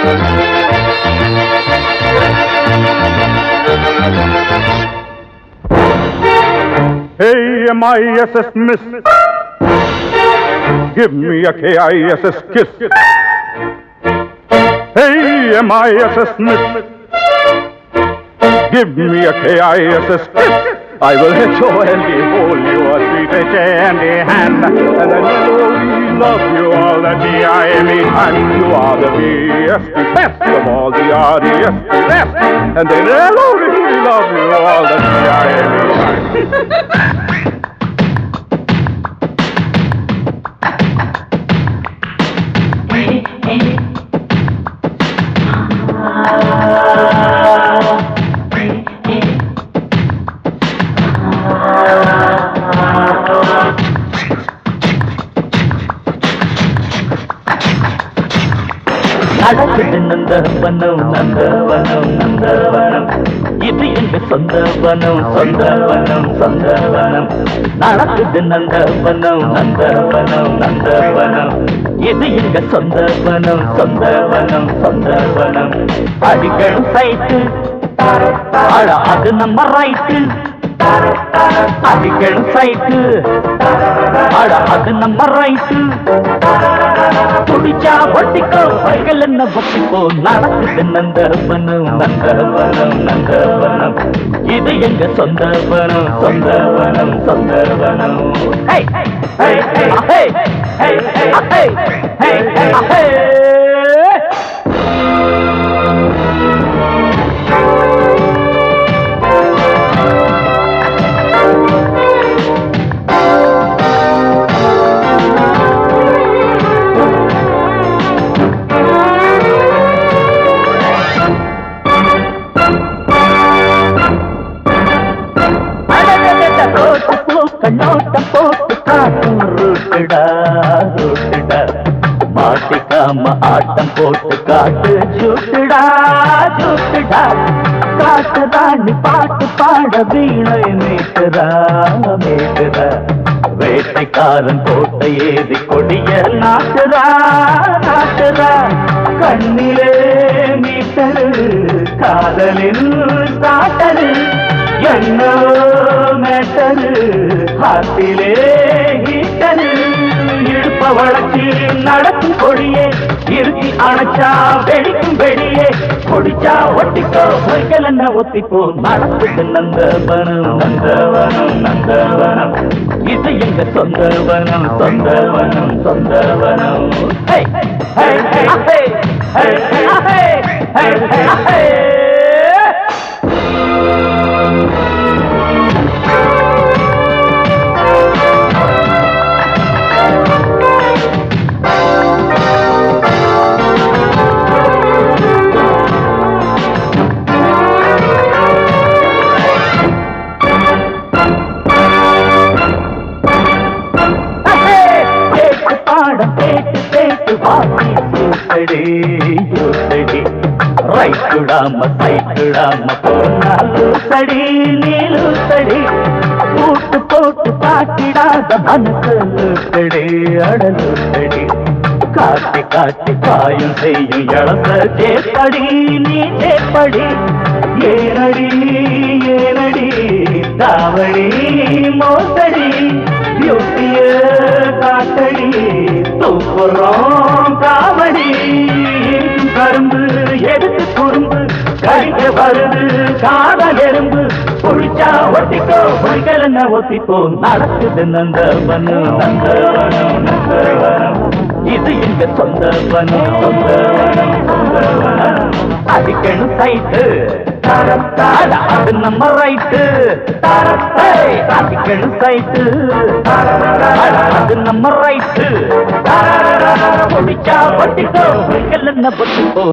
Hey, M-I-S-S miss. Give me a K-I-S-S kiss. Hey, M-I-S-S miss. Give me a K-I-S-S kiss. I will joyfully hold your sweet candy hand, and then you will love you all the day, anytime. You are the best, the best of all the RDS, the best, and then I'll only love you all the day, anytime. நடக்குது நந்தவனம் நந்தவனம் நந்தவனம் இது எங்க சொந்தவனம் சொந்தவனம் சொந்தவனம் நடக்குது நந்தவனம் நந்தவனம் நந்தவனம் இது எங்க சொந்தவனம் சொந்தவனம் சொந்தவனம் அடிக்கணும் சைட்டு அட அது நம்ம ரைட்டு அடிக்கணும் சைட்டு அது நம்ம ரைட்டு துடிச்சா ஒட்டிக்கோ பைகள் என்ன ஒட்டிக்கோ நடக்குது நந்தவனம் நந்தவனம் நந்தவனம் இது எங்க சொந்தவனம் சொந்தவனம் சொந்தவனம் ஹே ஹே ஹே ஹே ஹே ஹே. கண்ணோட்டம் போட்டு காட்டும் ரூட்டுடா ரூட்டுடா மாட்டிக்காம ஆட்டம் போட்டு காட்டு ஜூட்டுடா ஜூட்டுடா காட்டு ராணி பாட்டு பாட வீணை மீட்டுறா மீட்டுறா வேட்டைக்காரன் கோட்டை ஏறி கொடிய நாட்டுதா நாட்டுதா கண்ணிலே மீட்டரு காதலில் காட்டரு என்னோ மேட்டரு? ஹாத்திலே ஹீட்டரு இழுப்ப வழக்கு நடக்கும் கொடியே. இறுதி அணைச்சா வெடிக்கும் வெடியே. கொடிச்சா ஒட்டிக்கோ பொய்கள் என்ன ஒத்திப்போ. நடக்குது நந்தவனம் நந்தவனம் நந்தவனம் இது எங்க சொந்தவனம் சொந்தவனம் சொந்தவனம் யூசடி யூசடி ரைட்டுடாம சைட்டுடாம போனாலூசடி நீலூசடி கூட்டு போட்டு காட்டிடாத மனசு லூசடி அடலூசடி காட்டி காட்டி பாயும் செய்யும் இழந்த சேப்படி நீ சேப்படி ஏனடி ஏனடி தாவடி மோசடி. யுக்திய காட்டடி தூக்குறோம். கரும்பு எடுத்து குறும்பு கடிக்க வருது காதல் எறும்பு. பொழிச்சா ஒட்டிக்கோ பொய்கள் என்ன ஒத்திப்போ நடக்குது நந்தவனம் நந்தவனம் நந்தவனம் இது எங்க சொந்தவனம் சொந்தவனம் சொந்தவனம் அடிக்கணும் சைட்டு. அது நம்ம ரைட்டு அடிக்கணும் சைட்டு அது நம்ம ரைட்டு பொடிச்சா பொட்டிக்கோ என்ன பொட்டிக்கோ